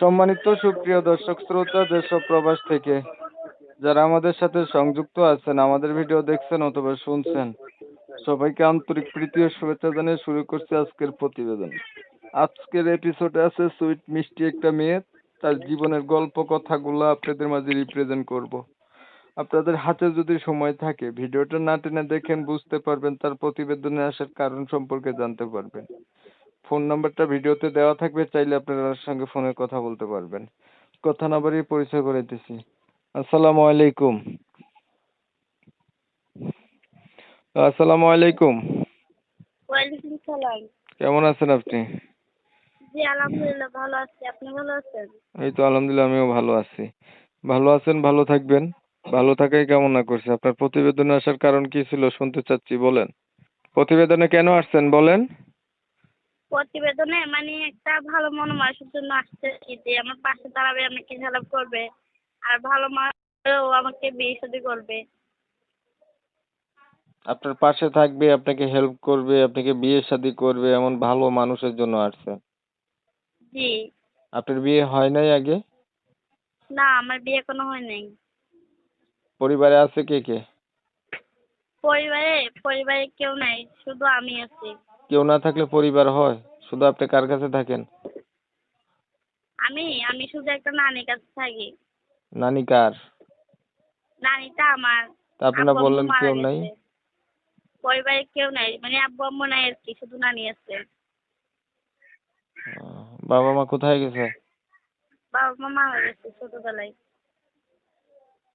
সম্মানিত সুপ্রিয় দর্শক, শ্রোতা ও প্রবাস থেকে যারা আমাদের সাথে সংযুক্ত আছেন, আমাদের ভিডিও দেখছেন অথবা শুনছেন, সবাইকে আন্তরিক প্রীতি ও শুভেচ্ছা জানিয়ে শুরু করছি আজকের প্রতিবেদন। আজকের এপিসোডে আছে সুইট, মিষ্টি একটা মেয়ে, তার জীবনের গল্প কথাগুলো আপনাদের মাঝে রিপ্রেজেন্ট করব। আপনাদের হাতে যদি সময় থাকে ভিডিওটা না টেনে দেখেন, বুঝতে পারবেন, তার প্রতিবেদনে আসার কারণ সম্পর্কে জানতে পারবেন। ফোন নাম্বারটা ভিডিওতে দেওয়া থাকবে চাইলে আপনারা সঙ্গে ফোনে কথা বলতে পারবেন। কথা না বাড়িয়ে পরিচয় করে দিছি। আসসালামু আলাইকুম। আসসালামু আলাইকুম। ওয়ালাইকুম সালাম। কেমন আছেন আপনি? জি আলহামদুলিল্লাহ ভালো আছি। আপনি ভালো আছেন? এই তো আলহামদুলিল্লাহ আমিও ভালো আছি। ভালো আছেন ভালো থাকবেন। ভালো থাকাই কামনা করছি। আপনার প্রতিবেদনে আসার কারণ কি ছিল শুনতে চাচ্ছি বলেন। প্রতিবেদনে কেন আসছেন বলেন। প্রতিবেদনে মানে একটা ভালো মন মানুষের জন্য আসছে যে আমার পাশে দাঁড়াবে আমাকে হেল্প করবে। আর ভালো মানুষও আমাকে বিয়ে শাদী করবে। আপনার পাশে থাকবে আপনাকে হেল্প করবে আপনাকে বিয়ে শাদী করবে এমন ভালো মানুষের জন্য আসছেন জি। আপনার বিয়ে হয় নাই আগে? না আমার বিয়ে কোনো হয় নাই। পরিবারে আছে কে কে? পরিবারে পরিবারে কেউ নাই শুধু আমি আছি। কেউ না থাকলে পরিবার হয়। শুধু আপনি কার কাছে থাকেন? আমি আমি শুধু একটা নানির কাছে থাকি। নানি কার? নানিটা আমার। তা আব্বু আম্মু বললেন মারা কেউ নাই? গেছে। পরিবারে কেউ নাই। মানে আব্বু আম্মু নাই আর কি শুধু নানি আছে। আহ, বাবা মা কোথায় গেছে? বাবা মা মারা গেছে ছোটবেলায়।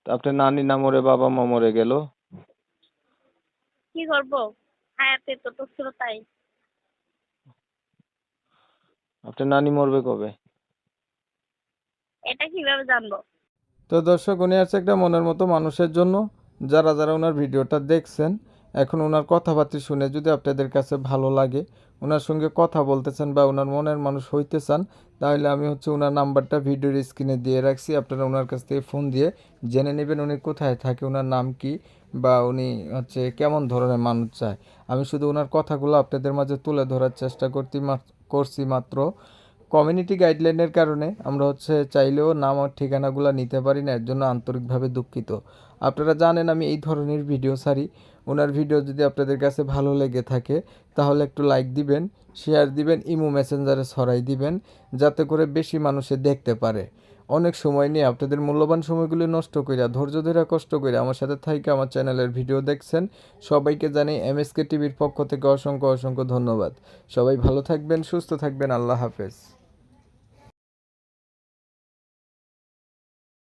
তা আপনার নানি না মরে বাবা মা মরে গেল? কি করব? হায়াতে তো তো ছিল তাই। আপনার নানি মরবে কবে? এটা কীভাবে জানব? তো দর্শক উনি আছে একটা মনের মতো মানুষের জন্য। যারা যারা ওনার ভিডিওটা দেখছেন এখন ওনার কথাবার্তা শুনে যদি আপনাদের কাছে ভালো লাগে ওনার সঙ্গে কথা বলতে চান বা ওনার মনের মানুষ হইতে চান তাহলে আমি হচ্ছে ওনার নাম্বারটা ভিডিওর স্ক্রিনে দিয়ে রাখছি। আপনারা ওনার কাছ থেকে ফোন দিয়ে জেনে নেবেন উনি কোথায় থাকে ওনার নাম কি বা উনি হচ্ছে কেমন ধরনের মানুষ চায়। আমি শুধু ওনার কথাগুলো আপনাদের মাঝে তুলে ধরার চেষ্টা করতে করছি মাত্র। কমিউনিটি গাইডলাইনের কারণে আমরা হচ্ছে চাইলেও নাম আর ঠিকানাগুলো নিতে পারি না, এর জন্য আন্তরিকভাবে দুঃখিত। আপনারা জানেন আমি এই ধরনের ভিডিও সারি ওনার ভিডিও যদি আপনাদের কাছে ভালো লেগে থাকে, তাহলে একটু লাইক দিবেন শেয়ার দিবেন, ইমো মেসেঞ্জারে ছড়াই দিবেন, যাতে করে বেশি মানুষে দেখতে পারে। অনেক সময় নিয়ে আপনাদের মূল্যবান সময়গুলি নষ্ট করে ধৈর্য ধরে কষ্ট করে আমার সাথে থাইকে আমার চ্যানেলের ভিডিও দেখছেন। সবাইকে জানি এমএসকে টিভির পক্ষ থেকে অসংখ্য অসংখ্য ধন্যবাদ। সবাই ভালো থাকবেন, সুস্থ থাকবেন, আল্লাহ হাফেজ।